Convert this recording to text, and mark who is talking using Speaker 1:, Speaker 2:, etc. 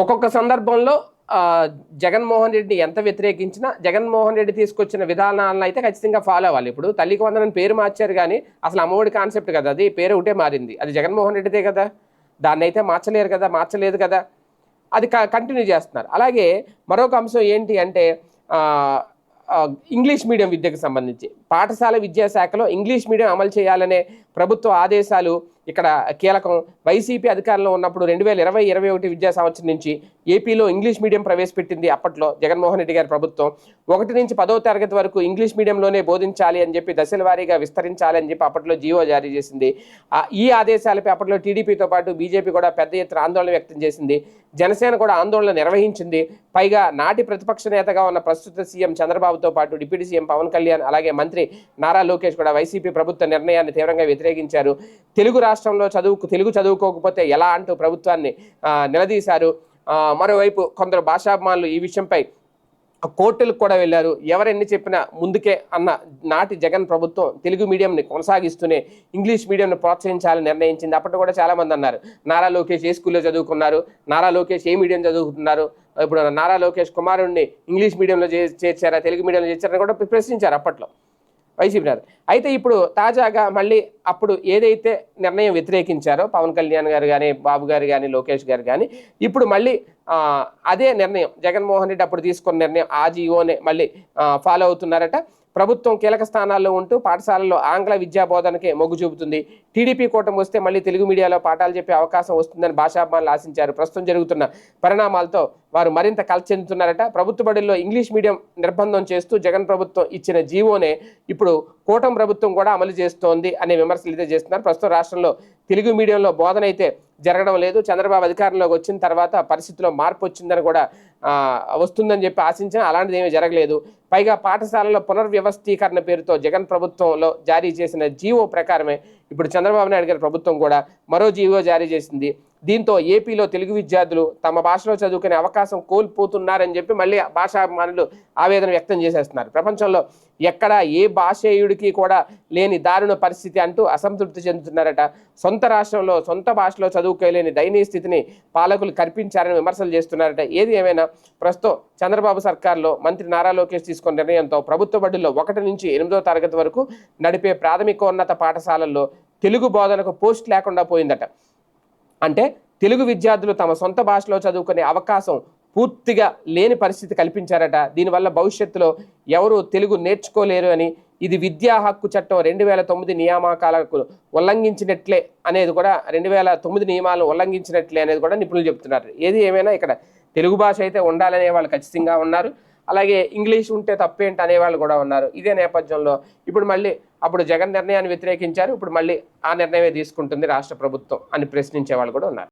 Speaker 1: ఒక్కొక్క సందర్భంలో జగన్మోహన్ రెడ్డిని ఎంత వ్యతిరేకించినా జగన్మోహన్ రెడ్డి తీసుకొచ్చిన విధానాలను అయితే ఖచ్చితంగా ఫాలో అవ్వాలి. ఇప్పుడు తల్లికి వందనని పేరు మార్చారు కానీ అసలు అమ్మఒడి కాన్సెప్ట్ కదా అది పేరు ఒకటే మారింది. అది జగన్మోహన్ రెడ్డిదే కదా దాన్ని అయితే మార్చలేరు కదా మార్చలేదు కదా అది కంటిన్యూ చేస్తున్నారు. అలాగే మరొక అంశం ఏంటి అంటే ఇంగ్లీష్ మీడియం విద్యకు సంబంధించి. పాఠశాల విద్యాశాఖలో ఇంగ్లీష్ మీడియం అమలు చేయాలనే ప్రభుత్వ ఆదేశాలు ఇక్కడ కీలకం. వైసీపీ అధికారంలో ఉన్నప్పుడు రెండు వేల ఇరవై ఇరవై ఒకటి విద్యా సంవత్సరం నుంచి ఏపీలో ఇంగ్లీష్ మీడియం ప్రవేశపెట్టింది అప్పట్లో జగన్మోహన్ రెడ్డి గారి ప్రభుత్వం. ఒకటి నుంచి పదో తరగతి వరకు ఇంగ్లీష్ మీడియంలోనే బోధించాలి అని చెప్పి దశల వారీగా విస్తరించాలి అని చెప్పి అప్పట్లో జీవో జారీ చేసింది. ఈ ఆదేశాలపై అప్పట్లో టీడీపీతో పాటు బీజేపీ కూడా పెద్ద ఎత్తున ఆందోళన వ్యక్తం చేసింది. జనసేన కూడా ఆందోళన నిర్వహించింది. పైగా నాటి ప్రతిపక్ష నేతగా ఉన్న ప్రస్తుత సీఎం చంద్రబాబుతో పాటు డిప్యూటీ సీఎం పవన్ కళ్యాణ్ అలాగే మంత్రి నారా లోకేష్ కూడా వైసీపీ ప్రభుత్వ నిర్ణయాన్ని తీవ్రంగా వ్యతిరేకించారు. తెలుగు రాష్ట్రంలో చదువుకు తెలుగు చదువుకోకపోతే ఎలా అంటూ ప్రభుత్వాన్ని నిలదీశారు. మరోవైపు కొందరు భాషాభిమానులు ఈ విషయంపై కోర్టులకు కూడా వెళ్ళారు. ఎవరెన్ని చెప్పినా ముందుకే అన్న నాటి జగన్ ప్రభుత్వం తెలుగు మీడియంని కొనసాగిస్తూనే ఇంగ్లీష్ మీడియంని ప్రోత్సహించాలని నిర్ణయించింది. అప్పట్లో కూడా చాలా మంది అన్నారు నారా లోకేష్ ఏ స్కూల్లో చదువుకున్నారు? నారా లోకేష్ ఏ మీడియం చదువుతున్నారు ఇప్పుడు నారా లోకేష్ కుమారుణ్ణి ఇంగ్లీష్ మీడియంలో చే- చేర్చారా తెలుగు మీడియంలో చేర్చారని కూడా ప్రశ్నించారు అప్పట్లో. వైసీపీ నేత. అయితే ఇప్పుడు తాజాగా మళ్ళీ అప్పుడు ఏదైతే నిర్ణయం వ్యతిరేకించారో పవన్ కళ్యాణ్ గారు కానీ బాబు గారు కానీ లోకేష్ గారు కానీ ఇప్పుడు మళ్ళీ అదే నిర్ణయం జగన్మోహన్ రెడ్డి అప్పుడు తీసుకున్న నిర్ణయం ఆ జీవోనే మళ్ళీ ఫాలో అవుతున్నారట. ప్రభుత్వం కీలక స్థానాల్లో ఉంటూ పాఠశాలల్లో ఆంగ్ల విద్యా బోధనకే మొగ్గు చూపుతుంది. టీడీపీ కూటమి వస్తే మళ్ళీ తెలుగు మీడియాలో పాఠాలు చెప్పే అవకాశం వస్తుందని భాషాభిమానులు ఆశించారు. ప్రస్తుతం జరుగుతున్న పరిణామాలతో వారు మరింత కలత చెందుతున్నారట. ప్రభుత్వ బడుల్లో ఇంగ్లీష్ మీడియం నిర్బంధం చేస్తూ జగన్ ప్రభుత్వం ఇచ్చిన జీవోనే ఇప్పుడు కూటమి ప్రభుత్వం కూడా అమలు చేస్తోంది అనే విమర్శలు అయితే చేస్తున్నారు. ప్రస్తుతం రాష్ట్రంలో తెలుగు మీడియంలో బోధన అయితే జరగడం లేదు. చంద్రబాబు అధికారంలోకి వచ్చిన తర్వాత పరిస్థితిలో మార్పు వచ్చిందని కూడా వస్తుందని చెప్పి ఆశించిన అలాంటిది ఏమీ జరగలేదు. పైగా పాఠశాలలో పునర్వ్యవస్థీకరణ పేరుతో జగన్ ప్రభుత్వంలో జారీ చేసిన జీవో ప్రకారమే ఇప్పుడు చంద్రబాబు నాయుడు గారి ప్రభుత్వం కూడా మరో జీవో జారీ చేసింది. దీంతో ఏపీలో తెలుగు విద్యార్థులు తమ భాషలో చదువుకునే అవకాశం కోల్పోతున్నారని చెప్పి మళ్ళీ భాషాభిమానులు ఆవేదన వ్యక్తం చేసేస్తున్నారు. ప్రపంచంలో ఎక్కడ ఏ భాషేయుడికి కూడా లేని దారుణ పరిస్థితి అంటూ అసంతృప్తి చెందుతున్నారట. సొంత రాష్ట్రంలో సొంత భాషలో చదువుకోలేని దయనీయ స్థితిని పాలకులు కల్పించారని విమర్శలు చేస్తున్నారట. ఏది ఏమైనా ప్రస్తుతం చంద్రబాబు సర్కార్లో మంత్రి నారా లోకేష్ తీసుకున్న నిర్ణయంతో ప్రభుత్వ బడుల్లో ఒకటి నుంచి ఎనిమిదో తరగతి వరకు నడిపే ప్రాథమికోన్నత పాఠశాలల్లో తెలుగు బోధనకు పోస్ట్ లేకుండా పోయిందట. అంటే తెలుగు విద్యార్థులు తమ సొంత భాషలో చదువుకునే అవకాశం పూర్తిగా లేని పరిస్థితి కల్పించారట. దీనివల్ల భవిష్యత్తులో ఎవరు తెలుగు నేర్చుకోలేరు అని ఇది విద్యా హక్కు చట్టం రెండు వేల తొమ్మిది నియామకాలకు ఉల్లంఘించినట్లే అనేది కూడా రెండు వేల తొమ్మిది నియమాలను ఉల్లంఘించినట్లే అనేది కూడా నిపుణులు చెబుతున్నారు ఏది ఏమైనా ఇక్కడ తెలుగు భాష అయితే ఉండాలనే వాళ్ళు ఖచ్చితంగా ఉన్నారు. అలాగే ఇంగ్లీష్ ఉంటే తప్పేంటి అనేవాళ్ళు కూడా ఉన్నారు. ఇదే నేపథ్యంలో ఇప్పుడు మళ్ళీ అప్పుడు జగన్ నిర్ణయాన్ని వ్యతిరేకించారు ఇప్పుడు మళ్ళీ ఆ నిర్ణయమే తీసుకుంటుంది రాష్ట్ర ప్రభుత్వం అని ప్రశ్నించే వాళ్ళు కూడా ఉన్నారు.